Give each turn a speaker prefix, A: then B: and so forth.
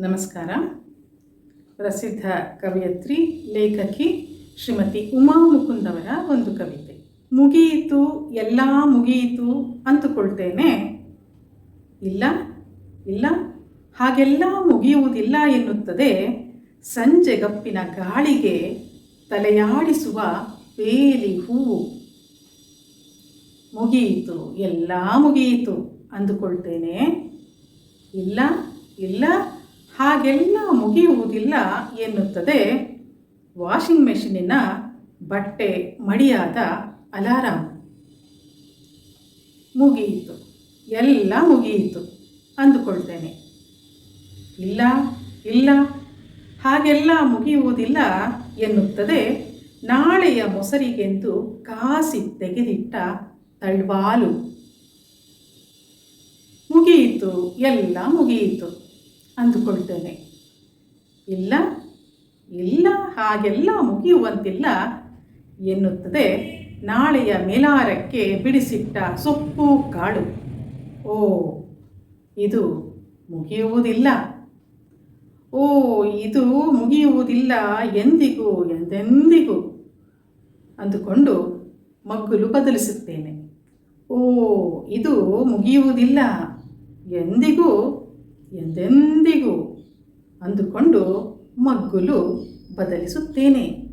A: ನಮಸ್ಕಾರ. ಪ್ರಸಿದ್ಧ ಕವಯತ್ರಿ, ಲೇಖಕಿ ಶ್ರೀಮತಿ ಉಮಾ ಮುಕುಂದವರ ಒಂದು ಕವಿತೆ. ಮುಗಿಯಿತು, ಎಲ್ಲ ಮುಗಿಯಿತು ಅಂದುಕೊಳ್ತೇನೆ. ಇಲ್ಲ ಇಲ್ಲ, ಹಾಗೆಲ್ಲ ಮುಗಿಯುವುದಿಲ್ಲ ಎನ್ನುತ್ತದೆ. ಸಂಜೆ ಗಪ್ಪಿನ ಗಾಳಿಗೆ ತಲೆಯಾಡಿಸುವ ಬೇಲಿ ಹೂವು ಮುಗಿಯಿತು, ಎಲ್ಲ ಮುಗಿಯಿತು ಅಂದುಕೊಳ್ತೇನೆ. ಇಲ್ಲ ಇಲ್ಲ ಹಾಗೆಲ್ಲ ಮುಗಿಯುವುದಿಲ್ಲ ಎನ್ನುತ್ತದೆ ವಾಷಿಂಗ್ ಮೆಷಿನಿನ ಬಟ್ಟೆ ಮಡಿಯಾದ ಅಲಾರಾಮ್ ಮುಗಿಯಿತು. ಎಲ್ಲ ಮುಗಿಯಿತು ಅಂದುಕೊಳ್ತೇನೆ. ಇಲ್ಲ ಇಲ್ಲ, ಹಾಗೆಲ್ಲ ಮುಗಿಯುವುದಿಲ್ಲ ಎನ್ನುತ್ತದೆ ನಾಳೆಯ ಮೊಸರಿಗೆಂದು ಕಾಸಿ ತೆಗೆದಿಟ್ಟ ತಳ್ವಾಲು. ಮುಗಿಯಿತು, ಎಲ್ಲ ಮುಗಿಯಿತು. ಅಂದುಕೊಳ್ತೇನೆ. ಇಲ್ಲ ಇಲ್ಲ, ಹಾಗೆಲ್ಲ ಮುಗಿಯುವಂತಿಲ್ಲ ಎನ್ನುತ್ತದೆ ನಾಳೆಯ ಮೇಲಾರಕ್ಕೆ ಬಿಡಿಸಿಟ್ಟ ಸೊಪ್ಪು ಕಾಳು. ಓ, ಇದು ಮುಗಿಯುವುದಿಲ್ಲ. ಓ, ಇದು ಮುಗಿಯುವುದಿಲ್ಲ ಎಂದಿಗೂ ಎಂದೆಂದಿಗೂ ಅಂದುಕೊಂಡು ಮಗ್ಗುಲು ಬದಲಿಸುತ್ತೇನೆ. ಓ, ಇದು ಮುಗಿಯುವುದಿಲ್ಲ ಎಂದಿಗೂ ಎಂದೆಂದಿಗೂ ಅಂದುಕೊಂಡು ಮಗ್ಗುಲು ಬದಲಿಸುತ್ತೇನೆ.